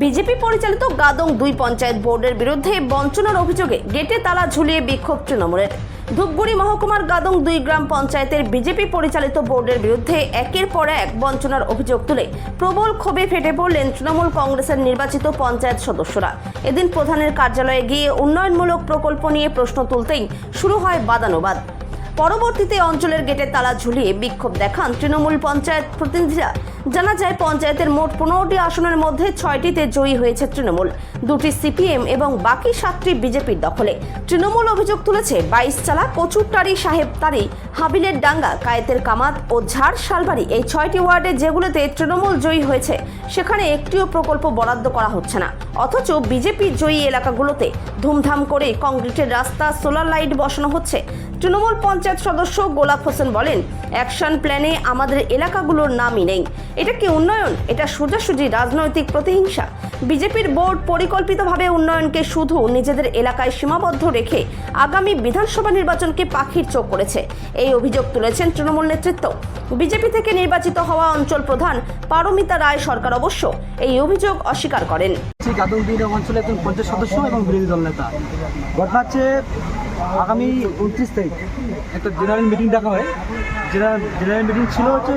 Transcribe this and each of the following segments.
BJP পরিচালিত গাদং দুই পঞ্চায়েত বোর্ডের বিরুদ্ধে বঞ্চনার অভিযোগে গেটে তালা ঝুলিয়ে বিক্ষোভ তৃণমূলের। ধূপগুড়ি মহকুমার গাদং দুই গ্রাম পঞ্চায়েতের বিজেপি পরিচালিত বোর্ডের বিরুদ্ধে একের পর এক বঞ্চনার অভিযোগ তুলে প্রবল ক্ষোভে ফেটে পড়লেন তৃণমূল কংগ্রেসের নির্বাচিত পঞ্চায়েত সদস্যরা। এদিন প্রধানের কার্যালয়ে গিয়ে উন্নয়নমূলক প্রকল্প নিয়ে প্রশ্ন তুলতেই শুরু হয় বাদানুবাদ। পরবর্তীতে অঞ্চলের গেটে তালা ঝুলিয়ে বিক্ষোভ দেখান তৃণমূল পঞ্চায়েত প্রতিনিধিরা। জানা যায়, পঞ্চায়েতের মোট পনেরোটি আসনের মধ্যে ছয়টিতে জয়ী হয়েছে তৃণমূল। দুটি সিপিএম এবং বাকি সাতটি বিজেপির দখলে। তৃণমূল অভিযোগ তুলেছে বাইশ চালা কচুরটারি সাহেবতারি হাবিলের ডাঙ্গা, কায়েতের কামাত ও ঝাড় শালবাড়ি এই ছয়টি ওয়ার্ডে যেগুলোতে তৃণমূল জয়ী হয়েছে, সেখানে একটিও প্রকল্প বরাদ্দ করা হচ্ছে না। অথচ বিজেপি জয়ী এলাকাগুলোতে ধুমধাম করে কংক্রিটের রাস্তা, সোলার লাইট বসানো হচ্ছে। তৃণমূল পঞ্চায়েত সদস্য গোলাপ হোসেন বলেন, অ্যাকশন প্ল্যানে আমাদের এলাকাগুলোর নামই নেই। এটা কি উন্নয়ন? এটা সোজাসুজি রাজনৈতিক প্রতিহিংসা। বিজেপির বোর্ড পরিকল্পিতভাবে উন্নয়নকে শুধু নিজেদের এলাকায় সীমাবদ্ধ রেখে আগামী বিধানসভা নির্বাচনকে পাখির চোখ করেছে। এই অভিযোগ তুলেছেন তৃণমূল নেতৃত্ব। বিজেপি থেকে নির্বাচিত হওয়া অঞ্চল প্রধান পারমিতা রায় সরকার অবশ্য এই অভিযোগ অস্বীকার করেন। অঞ্চলে একজন পঞ্চায়েত সদস্য এবং বিরোধী দল নেতা। ঘটনা হচ্ছে আগামী উনত্রিশ তারিখ, একটা জেনারেল মিটিং ডাকা হয়। জেনারেল জেনারেল মিটিং ছিল হচ্ছে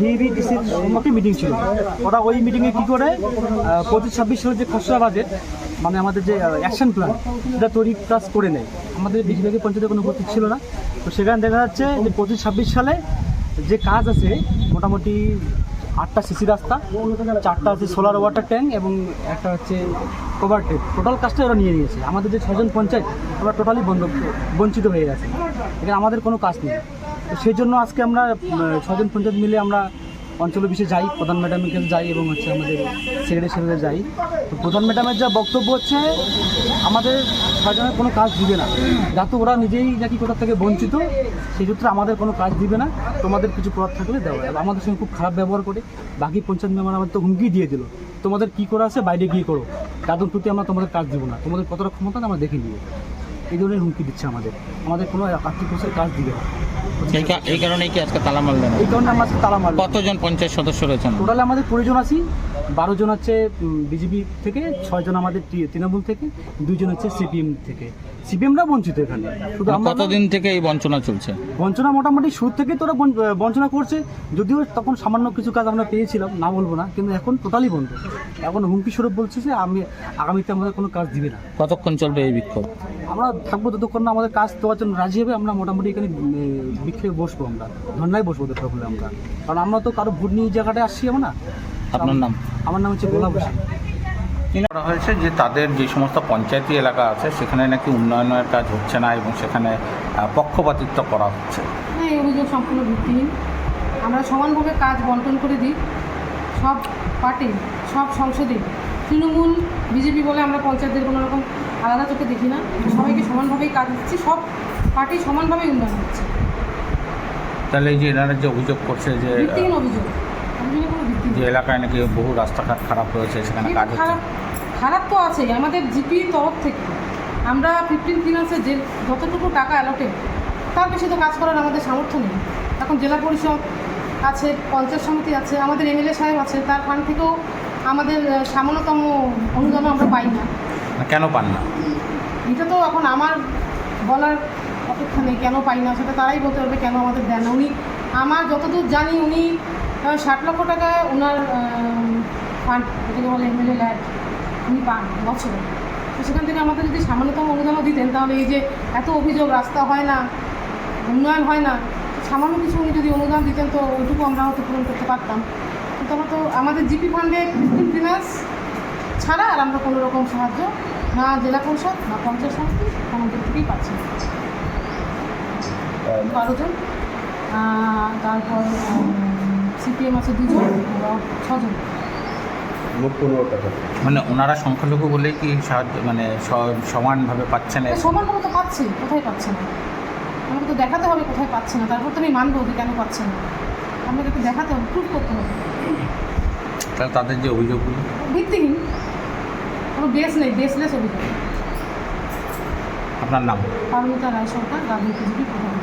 ভিবি ডিসির সম্মুখে মিটিং ছিল। ওরা ওই মিটিংয়ে কী করে পঁচিশ ছাব্বিশ সালের যে খসড়া বাজেট মানে আমাদের যে অ্যাকশন প্ল্যান সেটা তৈরি কাজ করে নেয়। আমাদের বেশিরভাগই পঞ্চায়েতের কোনো উপস্থিত ছিল না। তো সেখানে দেখা যাচ্ছে যে পঁচিশ ছাব্বিশ সালে যে কাজ আছে, মোটামুটি আটটা সিসি রাস্তা, চারটা আছে সোলার ওয়াটার ট্যাঙ্ক এবং একটা হচ্ছে কভার টেপ টোটাল কাজটা ওরা নিয়ে নিয়েছে। আমাদের যে ছজন পঞ্চায়েত, ওরা টোটালি বন্ধ, বঞ্চিত হয়ে গেছে। এখানে আমাদের কোনো কাজ নেই। সেই জন্য আজকে আমরা ছজন পঞ্চায়েত মিলে আমরা অঞ্চল অফিসে যাই, প্রধান ম্যাডামের কাছে যাই এবং হচ্ছে আমাদের সেক্রেটারি সাথে যাই। তো প্রধান ম্যাডামের যা বক্তব্য হচ্ছে, আমাদের ছয়জনের কোনো কাজ দিবে না। যাতে ওরা নিজেই নাকি কোথার থেকে বঞ্চিত, সেই সূত্রে আমাদের কোনো কাজ দিবে না। তোমাদের কিছু করার থাকলে দেওয়া আমাদের সঙ্গে খুব খারাপ ব্যবহার করে, বাকি পঞ্চায়েত মেম্বার আমাদের তো হুমকি দিয়ে দিল। তোমাদের কী করা আছে, বাইরে গিয়ে করো। তাদের প্রতি আমরা তোমাদের কাজ দেবো না। তোমাদের কতটা ক্ষমতা, আমরা দেখে নিয়ে এই ধরনের হুমকি দিচ্ছে আমাদের। আমাদের কোনো আর্থিক কাজ দিবে না। এই কা- এই কারণেই কি আজকে তালা মারলেন? এই কারণে আমরা আজকে তালা মারলাম। কতজন পঞ্চায়েত সদস্য রয়েছেন? টোটাল আমাদের কুড়ি জন আছি বারো জন হচ্ছে বিজেপি থেকে ছয়জন আমাদের তৃণমূল থেকে দুইজন হচ্ছে সিপিএম থেকে। সিপিএমরা বঞ্চিত এখানে। শুধু আমরা না। কতদিন থেকে এই বঞ্চনা চলছে? বঞ্চনা মোটামুটি শুরু থেকে তোরা বঞ্চ- বঞ্চনা করছে যদিও তখন সামান্য কিছু কাজ আমরা পেয়েছিলাম না বলব না কিন্তু এখন টোটালি বন্ধ। এখন হুমকি স্বরূপ বলছে যে আমি আগামীতে আমাদের কোনো কাজ দিবে না। কতক্ষণ চলবে এই বিক্ষোভ? আমরা থাকব ততক্ষণ না আমাদের কাজ দেওয়ার জন্য রাজি হবে আমরা মোটামুটি এখানে বিক্ষোভে বসবো আমরা। ধর্নায় বসবো দরকার হলে আমরা। কারণ আমরা তো কারও ভোট নিয়ে জায়গাটায় আসছি আমরা না। আপনার নাম? আমার নাম হচ্ছে গোলাপ হোসেন। করা হয়েছে যে তাদের যে সমস্ত পঞ্চায়েতি এলাকা আছে সেখানে নাকি উন্নয়নের কাজ হচ্ছে না এবং সেখানে পক্ষপাতিত্ব করা হচ্ছে? না এই অভিযোগ সম্পূর্ণ ভিত্তিহীন। আমরা সমানভাবে কাজ বন্টন করে দিই। সব পার্টি সব সংসদে। তৃণমূল বিজেপি বলে আমরা পঞ্চায়েতদের কোনো রকম আলাদা চোখে দেখি না। সবাইকে সমানভাবেই কাজ দিচ্ছি। সব পার্টি সমানভাবেই উন্নয়ন হচ্ছে। তাহলে এই যে এনারা যে অভিযোগ করছে যে যে এলাকায় নাকি বহু রাস্তাঘাট খারাপ হয়েছে সেখানে কাজ খারাপ খারাপ তো আছেই। আমাদের জিপির তরফ থেকে আমরা ফিফটিন ফিনান্সে যে যতটুকু টাকা অ্যালোটেড তার বেশি তো কাজ করার আমাদের সামর্থ্য নেই। এখন জেলা পরিষদ আছে পঞ্চায়েত সমিতি আছে আমাদের এমএলএ সাহেব আছে তার ফান্ড থেকেও আমাদের সামান্যতম অনুদানও আমরা পাই না, কেন পান না? এটা তো এখন আমার বলার নেই কেন পাই না, সেটা তারাই বলতে পারবে কেন আমাদের দেন উনি আমার যতদূর জানি, উনি ষাট লক্ষ টাকা ওনার ফান্ড এমএলএ ল্যাড উনি পান বছরে। তো সেখান থেকে আমাদের যদি সামান্যতম অনুদানও দিতেন, তাহলে এই যে এত অভিযোগ, রাস্তা হয় না, উন্নয়ন হয় না, সামান্য কিছু উনি যদি অনুদান দিতেন, তো ওইটুকু আমরা হয়তো পূরণ করতে পারতাম। কিন্তু আমরা তো, আমাদের জিপি ফান্ডে ফিফটিন ফিনান্স ছাড়া আর আমরা কোনো রকম সাহায্য না জেলা পরিষদ, না পঞ্চায়েত সমিতি দিক থেকেই পাচ্ছি না বারো জন তারপর সিপিএম আছে দুজন ছজন। মানে ওনারা সংখ্যালঘু বলেই কি সাহায্য মানে সমানভাবে পাচ্ছেন তা সমানভাবে তো পাচ্ছে কোথায় পাচ্ছে না? আমাকে তো দেখাতে হবে কোথায় পাচ্ছে না তারপর তো আমি মানবো যে কেন পাচ্ছে না। আমাকে তো দেখাতে হবে প্রুভ করতে হবে। তাহলে তাদের যে অভিযোগগুলো? ভিত্তিহীন। কোনো বেস নেই বেসলেস অভিযোগ। আপনার নাম? পারমিতা রায় সরকার প্রধান।